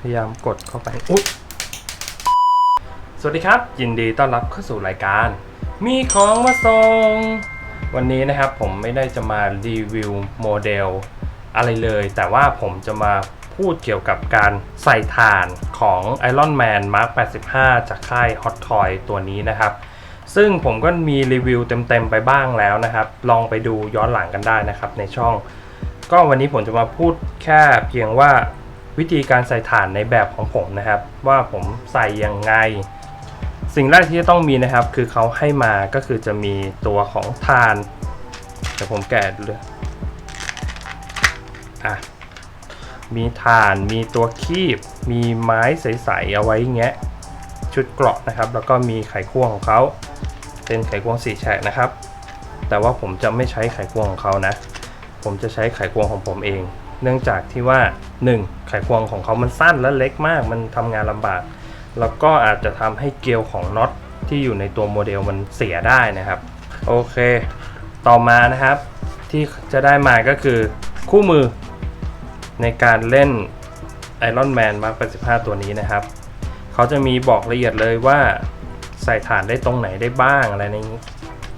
พยายามกดเข้าไปอุ๊ยสวัสดีครับ ยินดีต้อนรับเข้าสู่รายการ มีของมาส่ง วันนี้นะครับผมไม่ได้จะมารีวิวโมเดลอะไรเลย แต่ว่าผมจะมาพูดเกี่ยวกับการใส่ถ่านของ Iron Man Mark 85 จากค่าย Hot Toy ตัวนี้นะครับ ซึ่งผมก็มีรีวิวเต็มๆไปบ้างแล้วนะครับ ลองไปดูย้อนหลังกันได้นะครับในช่อง ก็วันนี้ผมจะมาพูดแค่เพียงว่า วิธีการใส่ถ่านในแบบของผมนะครับ ว่าผมใส่ยังไง สิ่งแรกที่จะต้องมีนะครับ คือเขาให้มาก็คือจะมีตัวของถ่านเดี๋ยวผมแกะดูเลยอะมีถ่านมีตัวคีบ มีไม้ใสๆเอาไว้แงะชุดเกราะนะครับ แล้วก็มีไขควงของเขาเป็นไขควงสี่แฉกนะครับ แต่ว่าผมจะไม่ใช้ไขควงของเขานะ ผมจะใช้ไขควงของผมเอง เนื่องจากที่ว่า 1. ไขควงของเขามันสั้นและเล็กมาก มันทำงานลำบาก แล้วก็อาจจะทำให้เกลียวของน็อตที่อยู่ในตัวโมเดลมันเสียได้นะครับ โอเค ต่อมานะครับ ที่จะได้มาก็คือคู่มือในการเล่น Iron Man Mark 85 ตัวนี้นะครับ เขาจะมีบอกละเอียดเลยว่าใส่ฐานได้ตรงไหนได้บ้างอะไรใน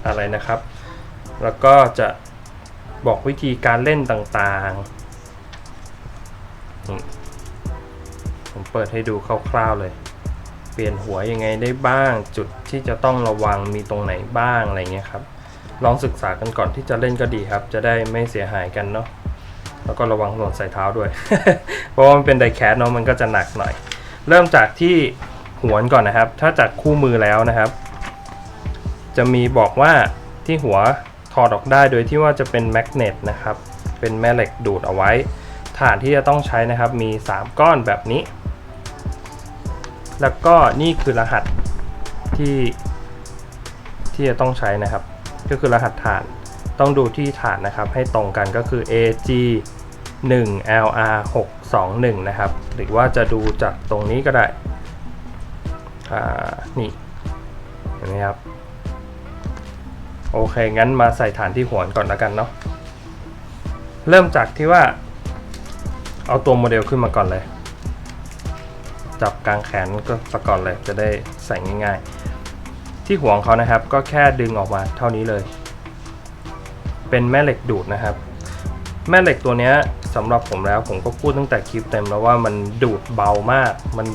อะไรนะครับ แล้วก็จะบอกวิธีการเล่นต่างๆ นี่ผมเปิดให้ดูคร่าวๆเลย เปลี่ยนหัวยังไงได้บ้าง จุดที่จะต้องระวังมีตรงไหนบ้างอะไรเงี้ยครับ ลองศึกษากันก่อนที่จะเล่นก็ดีครับ จะได้ไม่เสียหายกันเนาะ แล้วก็ระวังหล่นใส่เท้าด้วย เพราะว่ามันเป็นไดแคสเนาะมันก็จะหนักหน่อย เริ่มจากที่หัวนก่อนนะครับ ถ้าจากคู่มือแล้วนะครับ จะมีบอกว่าที่หัวถอดออกได้โดยที่ว่าจะเป็นแมกเนตนะครับ เป็นแม่เหล็กดูดเอาไว้ ฐานที่จะต้องใช้นะครับมี 3 ก้อนแบบนี้ แล้วก็นี่คือรหัสที่ที่จะต้องใช้นะครับ ก็คือรหัสฐานต้องดูที่ฐานนะครับ ให้ตรงกันก็คือ AG 1 LR 621 นะครับ หรือว่าจะดูจากตรงนี้ก็ได้ อ่า นี่ เห็นไหมครับ โอเค งั้นมาใส่ฐานที่หัวก่อนแล้วกันเนาะ เริ่มจากที่ว่า เอาตัวโมเดลขึ้นมาก่อนเลย จับกลางแขนก็ประก่อนเลยจะได้ใส่ง่ายๆ ที่หัวของเขานะครับก็แค่ดึงออกมาเท่านี้เลย เป็นแม่เหล็กดูดนะครับ แม่เหล็กตัวนี้สำหรับผมแล้วผมก็พูดตั้งแต่คลิปเต็มแล้วว่ามันดูดเบามาก มัน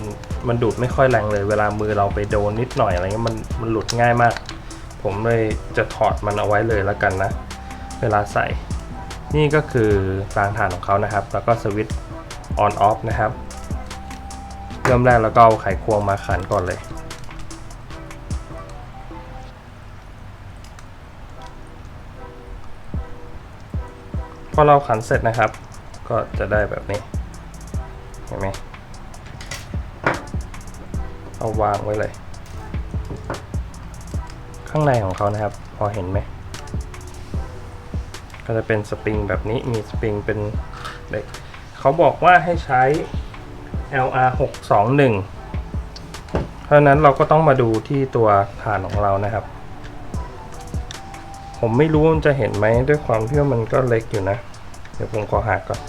มันดูดไม่ค่อยแรงเลย เวลามือเราไปโดนนิดหน่อยอะไรเงี้ยมันมันหลุดง่ายมาก ผมเลยจะถอดมันเอาไว้เลยแล้วกันนะ เวลาใส่ นี่ก็คือรางฐานของเขานะครับ แล้วก็สวิตช์ on off นะครับ เริ่มแรกแล้วก็เอาไขควงมาขันก่อนเลย พอเราขันเสร็จนะครับ ก็จะได้แบบนี้ เห็นไหมเอาวางไว้เลย ข้างในของเขานะครับ พอเห็นไหม ก็จะเป็นสปริงแบบนี้มีสปริงเป็นเด็กเขาบอกว่าให้ใช้ LR 621เพราะนั้นเราก็ต้องมาดูที่ตัวฐานของเรานะครับ ผมไม่รู้มันจะเห็นไหมด้วยความที่ว่ามันก็เล็กอยู่นะ เดี๋ยวผมขอหาก่อน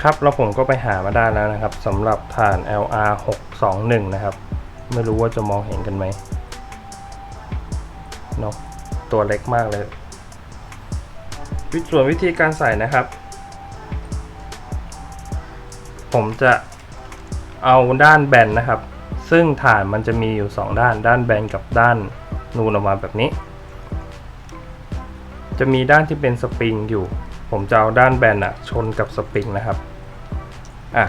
ครับแล้วผมก็ไปหามาได้แล้วนะครับสำหรับฐาน LR 621นะครับ ไม่รู้ว่าจะมองเห็นกันไหมเนาะตัวเล็กมากเลย ส่วนวิธีการใส่นะครับ ผมจะเอาด้านแบนนะครับ ซึ่งฐานมันจะมีอยู่ 2 ด้าน ด้านแบนกับด้านนูนออกมาแบบนี้ จะมีด้านที่เป็นสปริงอยู่ ผมจะเอาด้านแบนอะชนกับสปริงนะครับอะ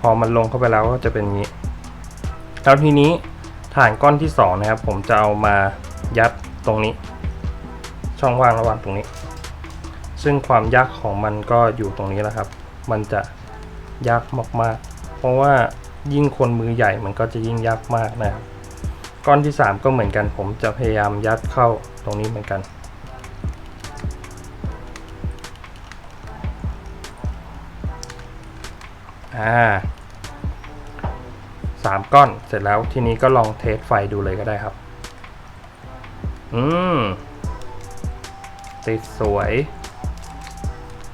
พอมันลงเข้าไปแล้วก็จะเป็นงนี้ แล้วทีนี้ฐานก้อนที่สองนะครับ ผมจะเอามายัดตรงนี้ ช่องว่างระหว่างตรงนี้ ซึ่งความยากของมันก็อยู่ตรงนี้แหละครับ มันจะยากมากๆ เพราะว่ายิ่งคนมือใหญ่มันก็จะยิ่งยากมากนะครับ ก้อนที่ 3 ก็เหมือนกัน ผมจะพยายามยัดเข้าตรงนี้เหมือนกัน อ่าสามก้อนเสร็จแล้วทีนี้ก็ลองเทสไฟดูเลยก็ได้ครับ อืมติดสวย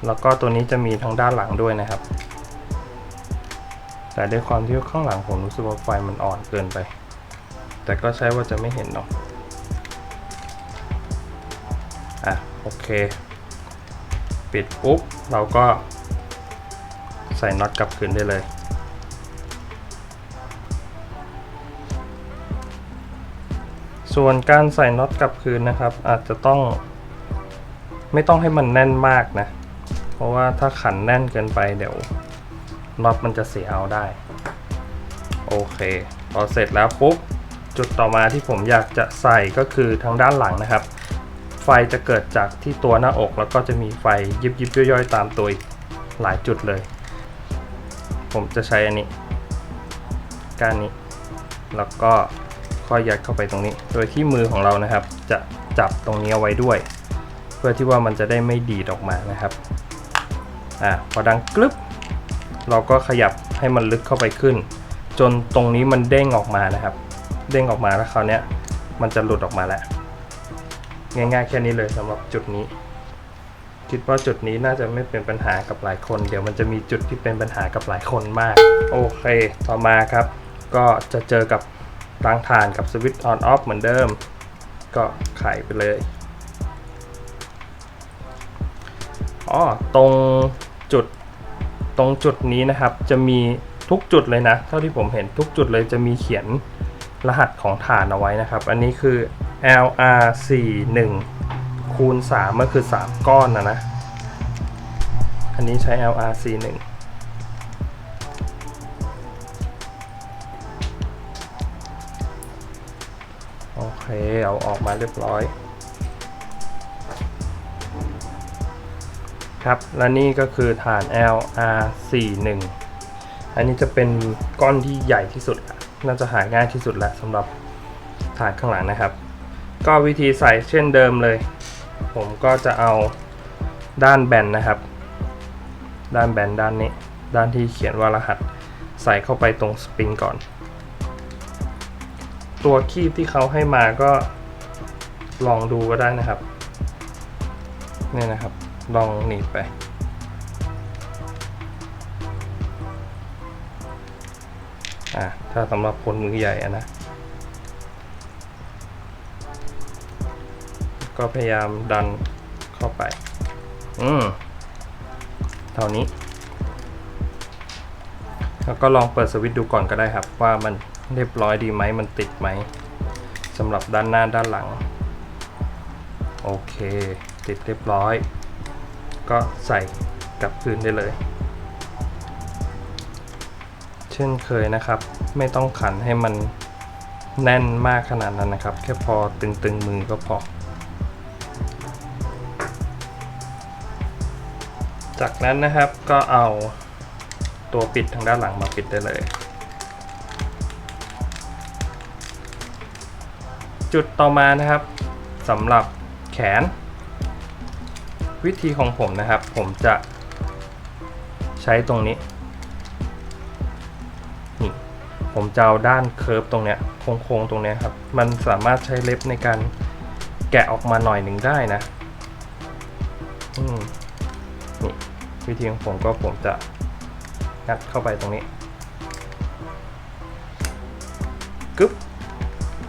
แล้วก็ตัวนี้จะมีทางด้านหลังด้วยนะครับ แต่ด้วยความที่ข้างหลังผมรู้สึกว่าไฟมันอ่อนเกินไป แต่ก็ใช้ว่าจะไม่เห็นเนาะอะโอเค ปิดปุ๊บ เราก็ใส่น็อตกลับคืนได้เลยส่วนการใส่น็อตกลับคืนนะครับ อาจจะต้องไม่ต้องให้มันแน่นมากนะ เพราะว่าถ้าขันแน่นเกินไปเดี๋ยวน็อตมันจะเสียเอาได้ โอเค พอเสร็จแล้วปุ๊บ จุดต่อมาที่ผมอยากจะใส่ก็คือทางด้านหลังนะครับ ไฟจะเกิดจากที่ตัวหน้าอก แล้วก็จะมีไฟยิบยิบย่อยๆ ตามตัวอีกหลายจุดเลย ผมจะใช้อันนี้ก้านนี้ แล้วก็ค่อยยัดเข้าไปตรงนี้ โดยที่มือของเรานะครับ จะจับตรงนี้เอาไว้ด้วย เพื่อที่ว่ามันจะได้ไม่ดีดออกมานะครับ อะพอดังกรึบเราก็ขยับให้มันลึกเข้าไปขึ้น จนตรงนี้มันเด้งออกมานะครับ เด้งออกมาแล้วคราวนี้มันจะหลุดออกมาแล้ว ง่ายๆแค่นี้เลยสำหรับจุดนี้ คิดว่าจุดนี้น่าจะไม่เป็นปัญหากับหลายคน เดี๋ยวมันจะมีจุดที่เป็นปัญหากับหลายคนมาก โอเค ต่อมาครับ ก็จะเจอกับรางถ่านกับสวิตช์ออนออฟเหมือนเดิม ก็ไขไปเลยอ๋อตรง จุดตรงจุดนี้นะครับ จะมีทุกจุดเลยนะ เท่าที่ผมเห็นทุกจุดเลยจะมีเขียนรหัสของฐานเอาไว้นะครับ อันนี้คือ LR41 คูณ3ก็คือ 3 ก้อนนะนะ อันนี้ใช้ LR41 โอเค เอาออกมาเรียบร้อย ครับ และนี่ก็คือฐาน LR41 อันนี้จะเป็นก้อนที่ใหญ่ที่สุด น่าจะหาง่ายที่สุดแล้วสำหรับฐานข้างหลังนะครับ ก็วิธีใส่เช่นเดิมเลย ผมก็จะเอาด้านแบนนะครับ ด้านแบนด้านนี้ ด้านที่เขียนว่ารหัส ใส่เข้าไปตรงสปริงก่อน ตัวคีบที่เขาให้มาก็ลองดูก็ได้นะครับเนี่ยนะครับ ลองหนีไป อะ ถ้าสำหรับคนมือใหญ่อะนะ ก็พยายามดันเข้าไป อืม เท่านี้ แล้วก็ลองเปิดสวิตช์ดูก่อนก็ได้ครับ ว่ามันเรียบร้อยดีไหม มันติดไหมสำหรับด้านหน้าด้านหลัง โอเค ติดเรียบร้อย ก็ใส่กลับคืนได้เลย เช่นเคยนะครับ ไม่ต้องขันให้มันแน่นมากขนาดนั้นนะครับ แค่พอตึงๆมือก็พอ จากนั้นนะครับก็เอาตัวปิดทางด้านหลังมาปิดได้เลย จุดต่อมานะครับสำหรับแขน วิธีของผมนะครับ ผมจะใช้ตรงนี้นี่ผมจะเอาด้านเคิร์ฟตรงเนี้ยโค้งๆตรงเนี้ยครับ มันสามารถใช้เล็บในการแกะออกมาหน่อยหนึ่งได้นะอืมนี่วิธีของผมก็ผมจะงัดเข้าไปตรงนี้กึ๊บ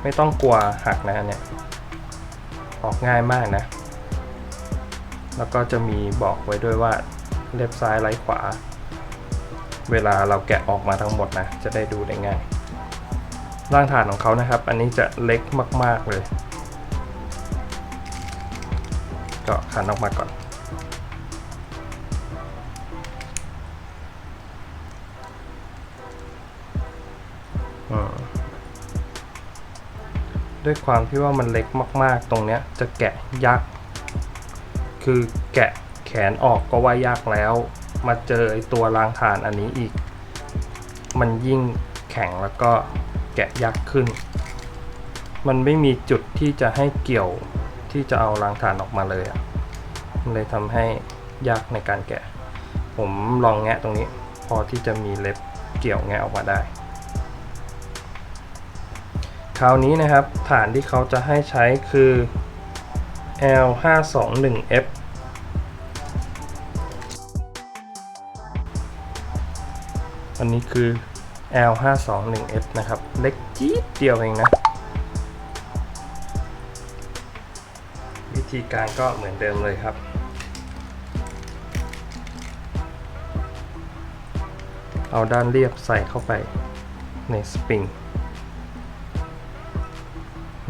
ไม่ต้องกลัวหักนะเนี่ยออกง่ายมากนะ แล้วก็จะมีบอกไว้ด้วยว่าเล็บซ้ายไร้ขวา เวลาเราแกะออกมาทั้งหมดนะ จะได้ดูได้ง่ายร่างฐานของเขานะครับ อันนี้จะเล็กมาก ๆเลย ก็ขันออกมาก่อน ด้วยความที่ว่ามันเล็กมาก ๆ ตรงเนี้ยจะแกะยาก คือแกะแขนออกก็ว่ายากแล้ว มาเจอไอตัวรางฐานอันนี้อีก มันยิ่งแข็งแล้วก็แกะยากขึ้น มันไม่มีจุดที่จะให้เกี่ยวที่จะเอารางฐานออกมาเลยอะมันเลยทำให้ยากในการแกะ ผมลองแงะตรงนี้ พอที่จะมีเล็บเกี่ยวแงะออกมาได้ คราวนี้นะครับฐานที่เขาจะให้ใช้คือ L521F อันนี้คือ L 5 2 1 F นะครับ เล็กจี๊ดเดียวเองนะ วิธีการก็เหมือนเดิมเลยครับ เอาด้านเรียบใส่เข้าไปในสปริง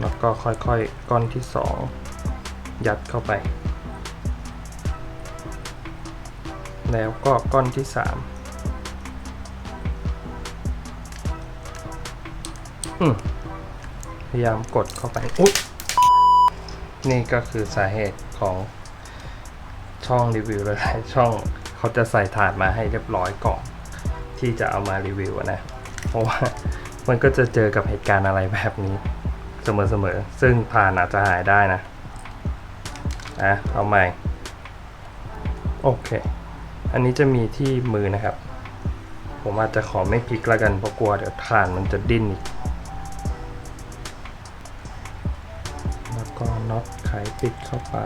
แล้วก็ค่อยๆก้อนที่ 2 ยัดเข้าไป แล้วก็ก้อนที่3อืมพยายามกดเข้าไปอุ๊ยนี่ก็คือสาเหตุของช่องรีวิวหลายช่องเขาจะใส่ถาดมาให้เรียบร้อยก่อนที่จะเอามารีวิวนะ เพราะว่ามันก็จะเจอกับเหตุการณ์อะไรแบบนี้ เสมอๆ ซึ่งผ่านอาจจะหายได้นะ อะเอาใหม่ โอเค อันนี้จะมีที่มือนะครับ ผมอาจจะขอไม่พลิกแล้วกันเพราะกลัวเดี๋ยวถ่านมันจะดิ้นอีก แล้วก็น็อตไขปิดเข้าไป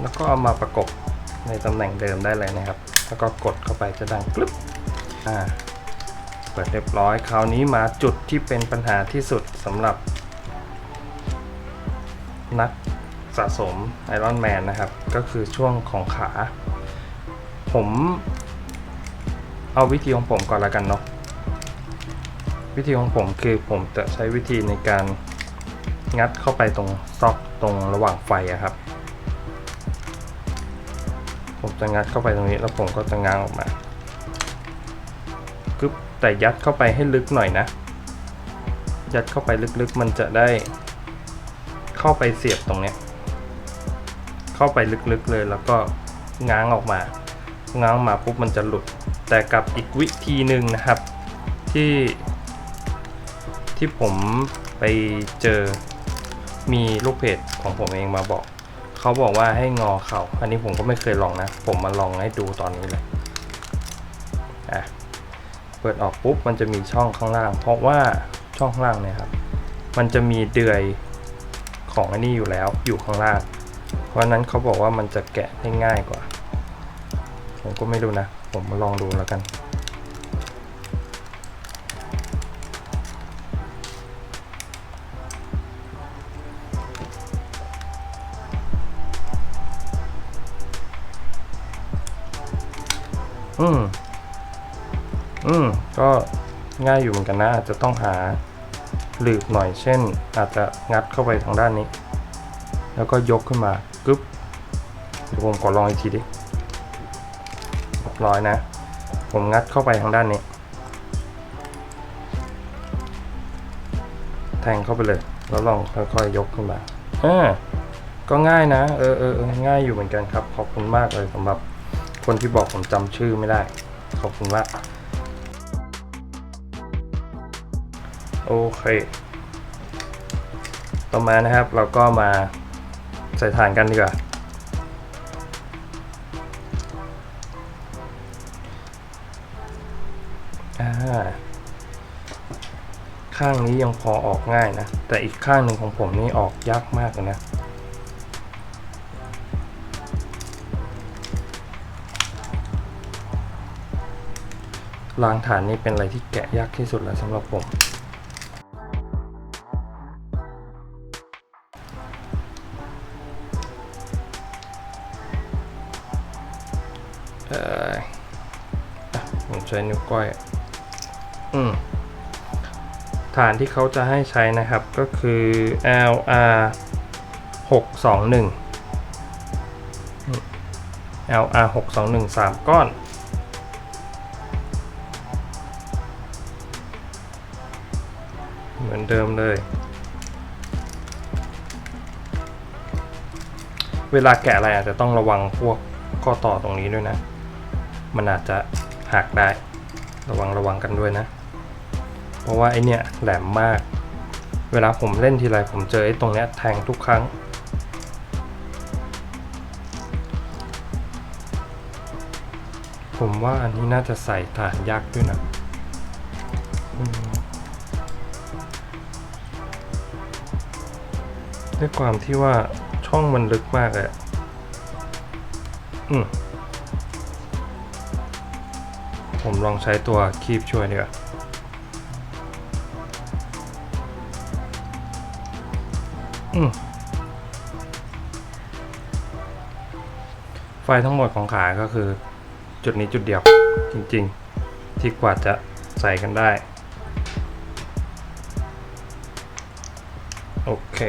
แล้วก็เอามาประกบในตำแหน่งเดิมได้เลยนะครับ แล้วก็กดเข้าไปจะดังกรึบอ่า ปิดเรียบร้อยคราวนี้มาจุดที่เป็นปัญหาที่สุดสำหรับ นักสะสมไอรอนแมนนะครับ ก็คือช่วงของขา ผมเอาวิธีของผมก่อนละกันเนาะวิธีของผมคือผมจะใช้วิธีในการงัดเข้าไปตรงซอกตรงระหว่างไฟอะครับ ผมจะงัดเข้าไปตรงนี้แล้วผมก็จะง้างออกมา แต่ยัดเข้าไปให้ลึกหน่อยนะ ยัดเข้าไปลึกๆ มันจะได้ เข้าไปเสียบตรงเนี้ย เข้าไปลึกๆเลยแล้วก็ง้างออกมา ง้างมาปุ๊บมันจะหลุด แต่กับอีกวิธีหนึ่งนะครับ ที่ที่ผมไปเจอมีลูกเพจของผมเองมาบอก เขาบอกว่าให้งอเขา่าอันนี้ผมก็ไม่เคยลองนะ ผมมาลองให้ดูตอนนี้เลยอะ เปิดออกปุ๊บมันจะมีช่องข้างล่าง เพราะว่าช่องข้างล่างเนี่ยครับมันจะมีเดือยของอันนี้อยู่แล้วอยู่ข้างล่าง เพราะนั้นเขาบอกว่ามันจะแกะได้ง่ายกว่า ผมก็ไม่รู้นะ ผมมาลองดูแล้วกัน อืม อืมก็ง่ายอยู่เหมือนกันนะ อาจจะต้องหาหลืบหน่อย เช่น อาจจะงัดเข้าไปทางด้านนี้ แล้วก็ยกขึ้นมากึ๊บเดี๋ยวผมขอลองอีกทีดิร้อยนะ ผมงัดเข้าไปทางด้านนี้ แทงเข้าไปเลย แล้วลองค่อยๆยกขึ้นมาอ่าก็ง่ายนะ เออเออง่ายอยู่เหมือนกันครับ ขอบคุณมากเลยสำหรับคนที่บอกผมจำชื่อไม่ได้ ขอบคุณมาก โอเค ต่อมานะครับเราก็มาใส่ฐานกันดีกว่า ข้างนี้ยังพอออกง่ายนะ แต่อีกข้างหนึ่งของผมนี่ออกยากมากเลยนะล้างฐานนี่เป็นอะไรที่แกะยากที่สุดแล้วสำหรับผม ก้อย อืมฐานที่เขาจะให้ใช้นะครับก็คือ LR 621 LR 621 3 ก้อน เหมือนเดิมเลย เวลาแกะอะไรอาจจะต้องระวังพวกข้อต่อตรงนี้ด้วยนะ มันอาจจะหักได้ ระวังระวังกันด้วยนะ เพราะว่าไอเนี่ยแหลมมาก เวลาผมเล่นทีไรผมเจอไอตรงเนี้ยแทงทุกครั้ง ผมว่าอันนี้น่าจะใส่ฐานยักด้วยนะด้วยความที่ว่าช่องมันลึกมากเลยอะอืม ผมลองใช้ตัวคีบช่วยดีกว่าไฟทั้งหมดของขาก็คือ จุดนี้จุดเดียวจริงๆ ที่กว่าจะใส่กันได้ โอเค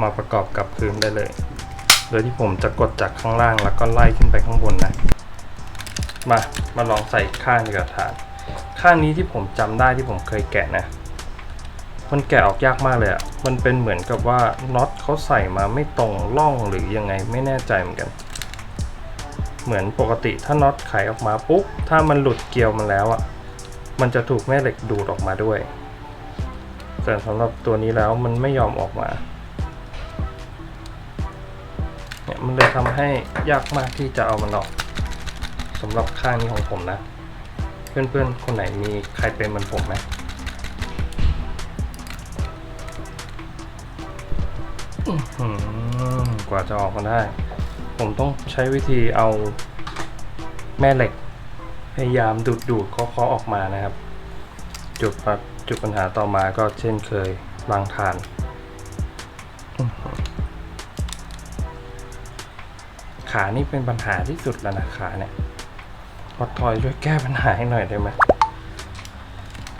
มาประกอบกับพื้นได้เลย โดยที่ผมจะกดจากข้างล่างแล้วก็ไล่ขึ้นไปข้างบนนะ มา มาลองใส่ข้างกว่าฐานข้างนี้ที่ผมจำได้ที่ผมเคยแกะนะ มันแกะออกยากมากเลยอะ่ะ มันเป็นเหมือนกับว่าน็อตเขาใส่มาไม่ตรงร่องหรือยังไงไม่แน่ใจเหมือนกัน เหมือนปกติถ้าน็อตไขออกมาปุ๊บ ถ้ามันหลุดเกลียวมันแล้วอะ่ะ มันจะถูกแม่เหล็กดูดออกมาด้วย แต่สำหรับตัวนี้แล้วมันไม่ยอมออกมา เนี่ยมันเลยทำให้ยากมากที่จะเอามันออกสำหรับข้างนี้ของผมนะ เพื่อนๆ คนไหนมีใครเป็นเหมือนผมไหมกว่าจะออกมาได้ ผมต้องใช้วิธีเอาแม่เหล็ก พยายามดูดดูดๆเคาะๆออกมานะครับ จุดปัญจุดปัญหาต่อมาก็เช่นเคยล้างทาน ขานี่เป็นปัญหาที่สุดแล้วนะขาเนี่ยพอทอยช่วยแก้ปัญหาให้หน่อยได้ไหม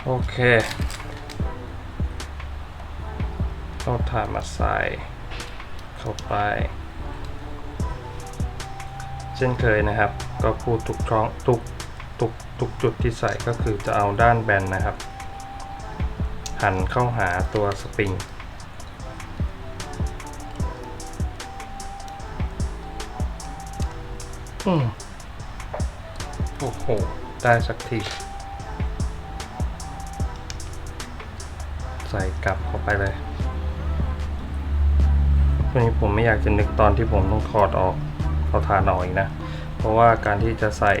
โอเคเอาถ่านมาใส่เข้าไปเช่นเคยนะครับ ก็พูดทุกช่องทุกทุกทุกจุดที่ใส่ก็คือจะเอาด้านแบนนะครับ หันเข้าหาตัวสปริง อืมโอ้โห ได้สักที ใส่กลับเข้าไปเลยวันนี้ผมไม่อยากจะนึกตอนที่ผมต้องถอดออกเอาทานออกอีกนะ เพราะว่าการที่จะใส่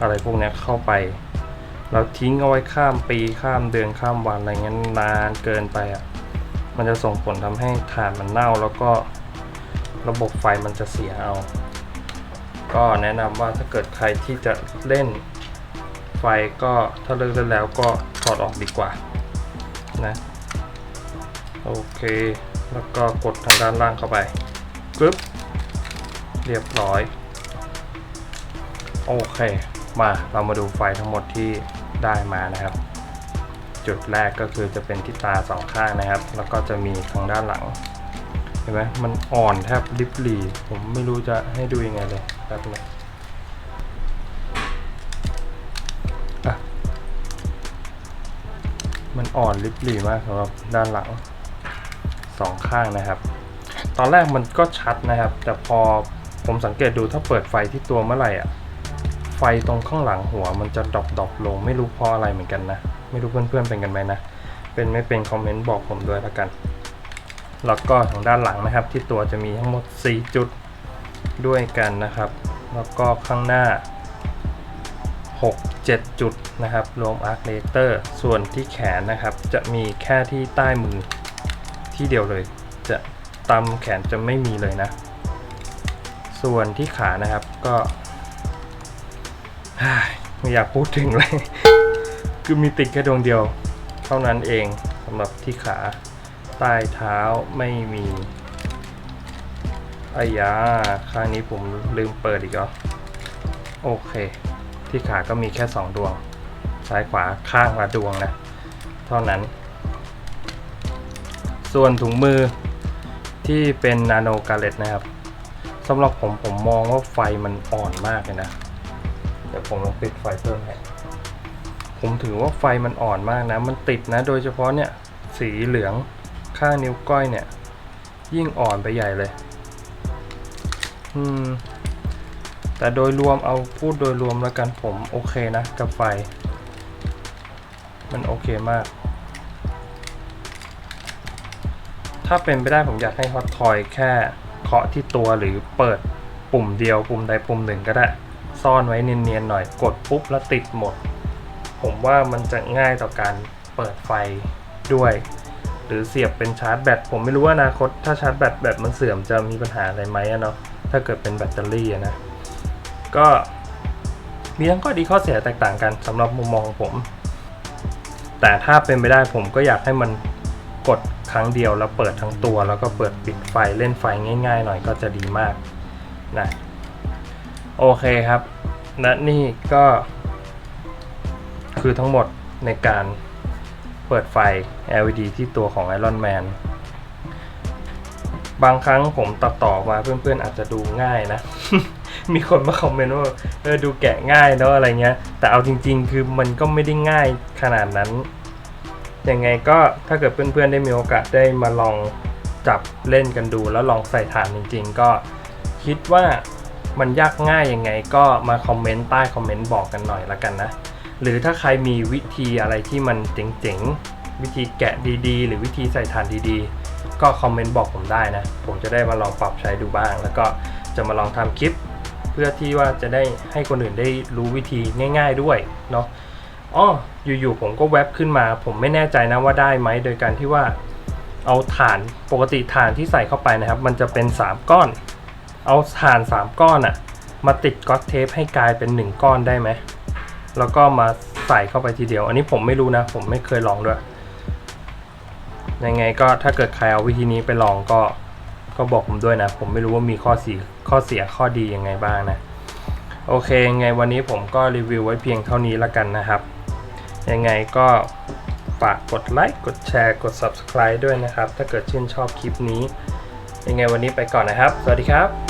อะไรพวกนี้เข้าไปแล้วทิ้งเอาไว้ข้ามปีข้ามเดือนข้ามวันอะไรเงี้ยนานเกินไปอะ มันจะส่งผลทำให้ถ่านมันเน่าแล้วก็ระบบไฟมันจะเสียเอา ก็แนะนำว่าถ้าเกิดใครที่จะเล่นไฟก็ถ้าเลิกได้แล้วก็ถอดออกดีกว่านะโอเค แล้วก็กดทางด้านล่างเข้าไปปึ๊บเรียบร้อย โอเค มาเรามาดูไฟทั้งหมดที่ได้มานะครับ จุดแรกก็คือจะเป็นที่ตาสองข้างนะครับ แล้วก็จะมีทางด้านหลัง ห็นไหมมันอ่อนแทบลิบหลีผมไม่รู้จะให้ดูยังไงเลยแป๊บนึงอะมันอ่อนลิบหลีมากสำหรับด้านหลังสองข้างนะครับ ตอนแรกมันก็ชัดนะครับ แต่พอผมสังเกตดูถ้าเปิดไฟที่ตัวเมื่อไหร่อะไฟตรงข้างหลังหัวมันจะดรอปดอปลง ไม่รู้เพราะอะไรเหมือนกันนะ ไม่รู้เพื่อนๆเป็นกันไหมนะ เป็นไม่เป็นคอมเมนต์บอกผมด้วยละกัน แล้วก็ทางด้านหลังนะครับ ที่ตัวจะมีทั้งหมด 4 จุดด้วยกันนะครับ แล้วก็ข้างหน้า 6 7 จุดนะครับ รวมอาร์คเลเตอร์ส่วนที่แขนนะครับ จะมีแค่ที่ใต้มือที่เดียวเลย จะตามแขนจะไม่มีเลยนะ ส่วนที่ขานะครับก็ไม่อยากพูดถึงเลย คือมีติดแค่ดวงเดียว เท่านั้นเองสำหรับที่ขา ใต้เท้าไม่มีอายาข้างนี้ผมลืมเปิดอีกเหรอโอเค ที่ขาก็มีแค่ 2 ดวง ซ้ายขวาข้างละดวงนะ เท่านั้น ส่วนถุงมือที่เป็นนาโนกาเลตนะครับสำหรับผมผมมองว่าไฟมันอ่อนมากเลยนะ เดี๋ยวผมลองปิดไฟเพิ่มให้ผมถือว่าไฟมันอ่อนมากนะ มันติดนะ โดยเฉพาะเนี่ยสีเหลือง ข้างนิ้วก้อยเนี่ย ยิ่งอ่อนไปใหญ่เลย อืม แต่โดยรวมเอาพูดโดยรวมแล้วกันผมโอเคนะ กับไฟ มันโอเคมาก ถ้าเป็นไปได้ผมอยากให้ฮอตทอยแค่เคาะที่ตัวหรือเปิดปุ่มเดียวปุ่มใดปุ่มหนึ่งก็ได้ ซ่อนไว้เนียนๆหน่อยกดปุ๊บแล้วติดหมด ผมว่ามันจะง่ายต่อการเปิดไฟด้วย หรือเสียบเป็นชาร์จแบตผมไม่รู้ว่าอนาคตถ้าชาร์จแบตแบตมันเสื่อมจะมีปัญหาอะไรไหมอะเนาะถ้าเกิดเป็นแบตเตอรี่นะก็มีทั้งข้อดีข้อเสียแตกต่างกันสำหรับมุมมองของผม แต่ถ้าเป็นไปได้ผมก็อยากให้มันกดครั้งเดียวแล้วเปิดทั้งตัว แล้วก็เปิดปิดไฟเล่นไฟง่ายๆหน่อยก็จะดีมากนะโอเคครับและนี่ก็คือทั้งหมดในการ เปิดไฟ LED ที่ตัวของ Iron Man บางครั้งผมตัดต่อมาเพื่อนๆอาจจะดูง่ายนะ มีคนมาคอมเมนต์ว่าเออดูแกะง่ายเนอะอะไรเงี้ย แต่เอาจริง ๆ คือมันก็ไม่ได้ง่ายขนาดนั้น ยังไงก็ถ้าเกิดเพื่อนๆได้มีโอกาสได้มาลองจับเล่นกันดูแล้วลองใส่ฐานจริง ๆ ก็คิดว่ามันยากง่ายยังไงก็มาคอมเมนต์ใต้คอมเมนต์บอกกันหน่อยละกันนะ หรือถ้าใครมีวิธีอะไรที่มันเจ๋งๆ วิธีแกะดีๆ หรือวิธีใส่ฐานดีๆ ก็คอมเมนต์บอกผมได้นะ ผมจะได้มาลองปรับใช้ดูบ้าง แล้วก็จะมาลองทำคลิป เพื่อที่ว่าจะได้ให้คนอื่นได้รู้วิธีง่าย ๆด้วยเนาะอ้ออยู่ๆผมก็แวบขึ้นมา ผมไม่แน่ใจนะว่าได้ไหมโดยการที่ว่าเอาฐานปกติฐานที่ใส่เข้าไปนะครับ มันจะเป็น 3 ก้อน เอาฐาน 3 ก้อนอะมาติดก๊อตเทปให้กลายเป็น 1 ก้อนได้ไหม แล้วก็มาใส่เข้าไปทีเดียว อันนี้ผมไม่รู้นะ ผมไม่เคยลองด้วย ยังไงก็ถ้าเกิดใครเอาวิธีนี้ไปลองก็ก็บอกผมด้วยนะ ผมไม่รู้ว่ามีข้อเสียข้อเสียข้อดียังไงบ้างนะ โอเคยังไงวันนี้ผมก็รีวิวไว้เพียงเท่านี้ละกันนะครับ ยังไงก็ฝากกดไลค์ กดแชร์ กด subscribe ด้วยนะครับ ถ้าเกิดชื่นชอบคลิปนี้ ยังไงวันนี้ไปก่อนนะครับ สวัสดีครับ